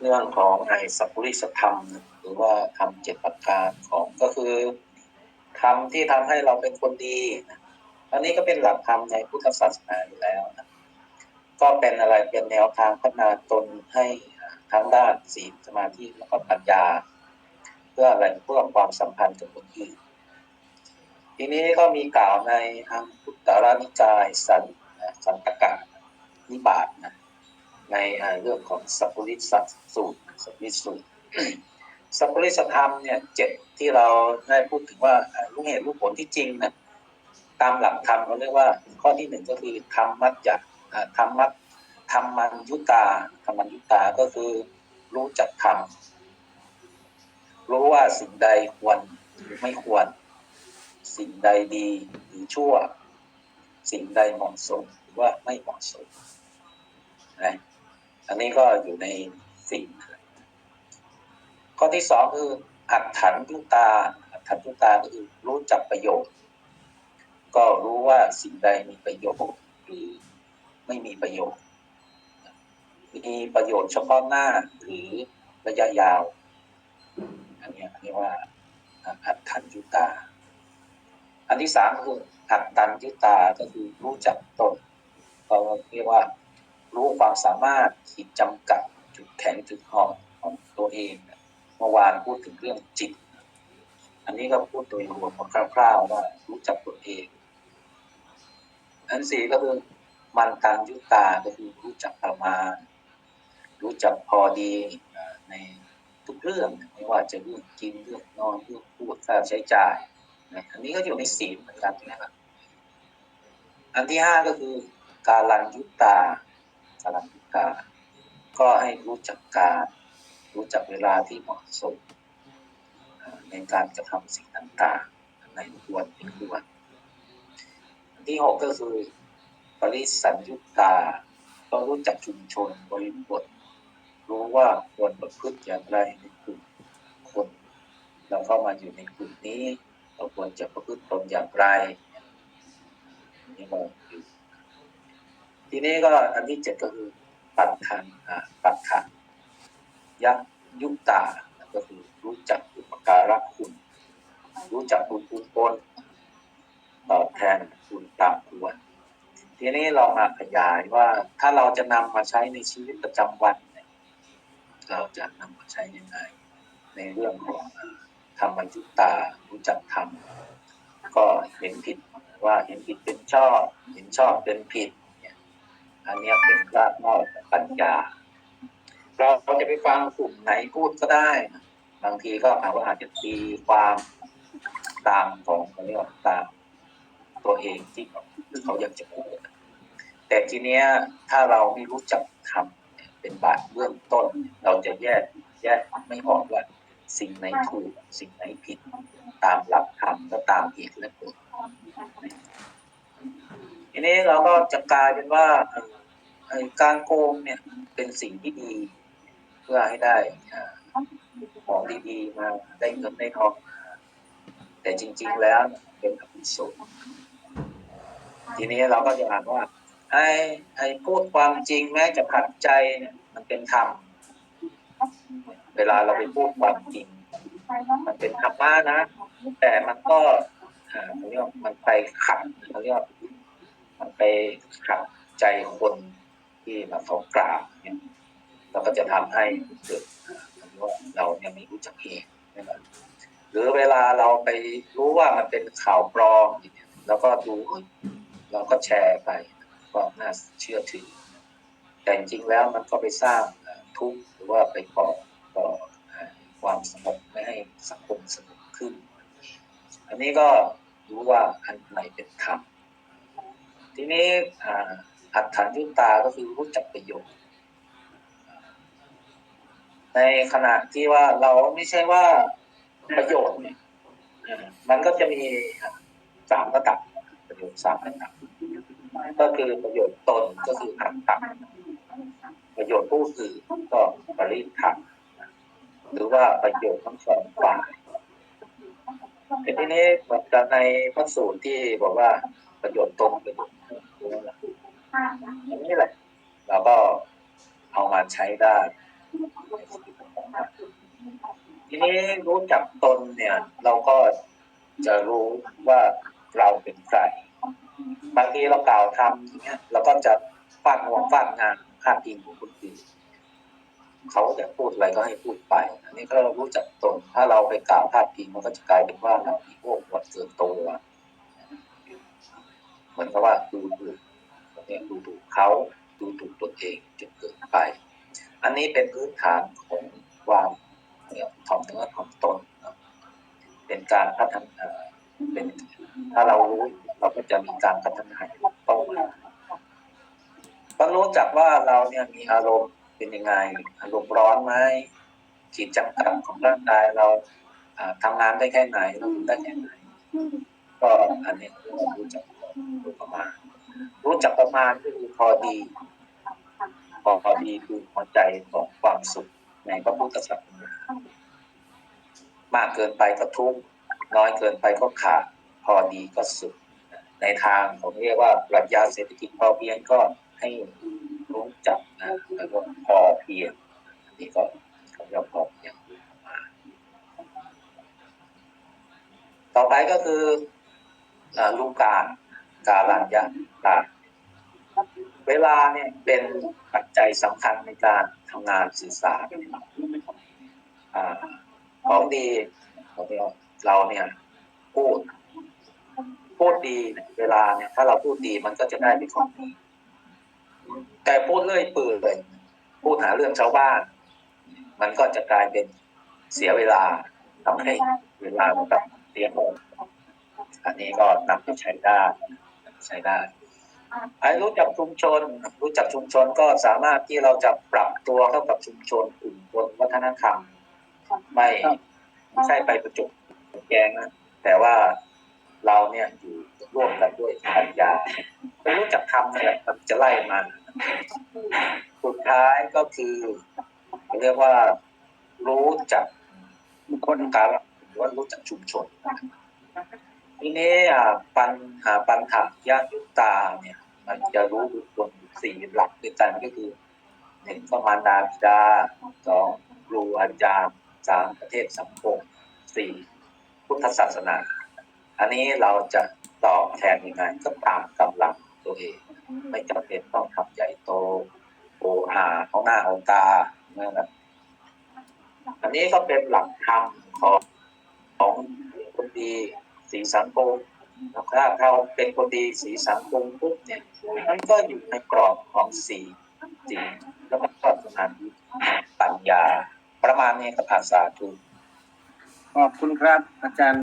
เรื่องของไอสัพพุริสธรรม หรือว่าทำเจ็ดประการของก็คือธรรมที่ทำให้เราเป็นคนดีอันนี้ก็เป็นหลักธรรมในพุทธศาสนาอยู่แล้วนะก็เป็นอะไรเป็นแนวทางพัฒนาตนให้ทั้งด้านศีลสมาธิแล้วก็ปัญญา เพื่ออะไรเพื่อความสัมพันธ์กับคนอื่นทีนี้ก็มีกล่าวในอังคุตตรนิกายสันสันตกะนิบาตนะ ในเรื่องของสัพพุริสสูตรสัพพุริสูตรสัพพุริสธรรมเนี่ยเจ็ดที่เราได้พูดถึงว่ารู้เหตุรู้ผลที่จริงนะตามหลักธรรมเขาเรียกว่าข้อที่หนึ่งก็คือธรรมมัจจะธรรมมัจธรรมัญยุตาธรรมัญยุตาก็คือรู้จักธรรมรู้ว่าสิ่งใดควรหรือไม่ควร สิ่งใดดีหรือชั่ว สิ่งใดเหมาะสมหรือว่าไม่เหมาะสมนะ อันนี้ก็อยู่ในสิ่งข้อที่สองคืออัตถันยุตาอัตถันยุตาก็คือรู้จักประโยชน์ ก็รู้ว่าสิ่งใดมีประโยชน์หรือไม่มีประโยชน์ มีประโยชน์เฉพาะหน้าหรือระยะยาว อันนี้เรียกว่าอัตถันยุตา อันที่สามคืออัตตันยุตาก็คือรู้จักตนเราเรียกว่า รู้ความสามารถขีดจำกัดจุดแข็งจุดอ่อนของตัวเองเมื่อวานพูดถึงเรื่องจิต อันนี้ก็พูดโดยรวมคร่าวๆว่ารู้จักตัวเอง อันสี่ก็คือมันตันยุตาก็คือรู้จักประมาณ รู้จักพอดีในทุกเรื่องไม่ว่าจะเรื่องกินเรื่องนอนเรื่องพูดค่าใช้จ่ายอันนี้ก็อยู่ในศีลเหมือนกันนะครับ อันที่ห้าก็คือการลันยุตากา ลันยุตาก็ให้รู้จักการ รู้จักเวลาที่เหมาะสมในการกระทำสิ่งต่างๆ ในควรเป็นควรอันที่หกก็คือ ปริสัญยุตาก็รู้จักชุมชนบริบท รู้ว่าควรประพฤติอย่างไรในกลุ่มคน เราเข้ามาอยู่ในกลุ่มนี้ เราควรจะประพฤติตนอย่างไรนี่เราอยู่ ทีนี้ก็อันที่เจ็ดก็คือปัตทันปัตถันยักยุตาก็คือรู้จักอุปการะคุณ รู้จักบุญคุณตนตอบแทนคุณตามควร ทีนี้เรามาขยายว่าถ้าเราจะนำมาใช้ในชีวิตประจำวันเราจะนำมาใช้ยังไงในเรื่องของธรรมยุตารู้จักธรรมก็เห็นผิดว่าเห็นผิดเป็นชอบ เห็นชอบเป็นผิด อันนี้เป็นรากนอกปัญญาเราจะไปฟังกลุ่มไหนพูดก็ได้ บางทีก็อาจว่าอาจจะตีความตามของเขาเรียกว่าตามตัวเองที่เขาอยากจะพูด แต่ทีเนี้ยถ้าเราไม่รู้จักทำเป็นบาทเบื้องต้น เราจะแยกแยกไม่ออกว่าสิ่งไหนถูกสิ่งไหนผิด ตามหลักธรรมก็ตามเหตุและผลทีนี้เราก็จะกลายเป็นว่า การโกงเนี่ยเป็นสิ่งที่ดีเพื่อให้ได้ของดีๆมาได้เงินได้ทองแต่จริง ๆ แล้วเป็นอภิสุทีนี้เราก็จะอ่านว่าไอ้ไอ้พูดความจริงแม้จะขัดใจเนี่ยมันเป็นธรรมเวลาเราไปพูดความจริง มันเป็นธรรมะนะ แต่มันก็เขาเรียกมันไปขัดเขาเรียกมันไปขัดใจคน ที่มาเขากล่าวเนี่ยเราก็จะทำให้เกิดว่าเราเนี่ยไม่รู้จักเหตุนะครับหรือเวลาเราไปรู้ว่ามันเป็นข่าวปลอมแล้วก็ดูเราก็แชร์ไปก็น่าเชื่อถือ แต่จริงๆแล้วมันก็ไปสร้างทุกข์หรือว่าไปก่อก่อความสงบไม่ให้สังคมสงบขึ้น อันนี้ก็รู้ว่าอันไหนเป็นธรรมทีนี้ อัตถันยุตาก็คือรู้จักประโยชน์ ในขณะที่ว่าเราไม่ใช่ว่าประโยชน์เนี่ยมันก็จะมีสามระดับประโยชน์สามระดับก็คือประโยชน์ตนก็คืออัตตะประโยชน์ผู้อื่นก็ปริทันหรือว่าประโยชน์ทั้งสองฝ่ายแต่ทีนี้เหมือนกับในพระสูตรที่บอกว่าประโยชน์ตนประโยชน์ อันนี้แหละเราก็เอามาใช้ได้ทีนี้รู้จักตนเนี่ย เราก็จะรู้ว่าเราเป็นใครบางทีเรากล่าวทำอย่างเงี้ยเราก็จะฟาดงวฟาดงานพาดพิงของคนอื่นเขาจะพูดอะไรก็ให้พูดไป อันนี้ก็เรารู้จักตน ถ้าเราไปกล่าวพาดพิงมันก็จะกลายเป็นว่าเรามีพวกวัดเกินตัวเหมือนกับว่าดูถูก เนี่ยดูถูกเขาดูถูกตัวเองจนเกินไป อันนี้เป็นพื้นฐานของความเนี่ยถ่อมเนื้อถ่อมตน เป็นการพัฒนาเป็นถ้าเรารู้เราก็จะมีการพัฒนาเป้าหมายก็รู้จักว่าเราเนี่ยมีอารมณ์เป็นยังไง อารมณ์ร้อนไหมขีดจำกัดของร่างกายเราอ่าทำงานได้แค่ไหนเราทำได้แค่ไหน ก็อันนี้รารู้จักรู้ประมาณ รู้จักประมาณก็คือพอดี พอพอดีคือหัวใจของความสุขในพระพุทธศาสนามากเกินไปก็ทุกข์น้อยเกินไปก็ขาดพอดีก็สุขในทางผมเรียกว่าปรัชญาเศรษฐกิจพอเพียงก็ให้รู้จักนะแล้วก็พอเพียงนนี้ก็เขาเรียกว่าพอเพียงต่อไปก็คือลูกการ กาลัญญาตาเวลาเนี่ยเป็นปัจจัยสำคัญในการทำงานสื่อสารของดีของเราเราเนี่ยพูดพูดดีเวลาเนี่ย ถ้าเราพูดดีมันก็จะได้เป็นของดีแต่พูดเลื่อยเปื่อยพูดหาเรื่องชาวบ้าน มันก็จะกลายเป็นเสียเวลาทำให้เวลามันแบบเสียลงอันนี้ก็นำไปใช้ได้ ใช้ได้ไอ้รู้จักชุมชน รู้จักชุมชนก็สามารถที่เราจะปรับตัวเข้ากับชุมชนกลุ่มคนวัฒนธรรมไม่ไม่ใช่ไปประจุแกงนะแต่ว่าเราเนี่ยอยู่ร่วมกันด้วยปัญญาไม่รู้จักทำนั่นแหละมันจะไล่มัน สุดท้ายก็คือ เรียกว่ารู้จักคนการหรือว่ารู้จักชุมชนที นี้อ่ปัญหาปัญหายายุตาเนี่ย มันจะรู้บุคคลสี่หลักด้วยกันก็คือหนึ่งก็มารดาบิดาสองครูอาจารย์สามประเทศสังคมสี่พุทธศาสนา อันนี้เราจะตอบแทนยังไงก็ตามกำลังตัวเอง ไม่จำเป็นต้องทำใหญ่โตโออาเขาหน้าเอาตาเนะครับอันนี้ก็เป็นหลักธรรมของของคนดี สีสังคมถ้าเราเป็นคนดีสีสังคมปุ๊บเนี่ยมันก็อยู่ในกรอบของสีสีแล้วก็พัฒนาปัญญา ประมาณนี้กับภาษาทูขอบคุณครับอาจารย์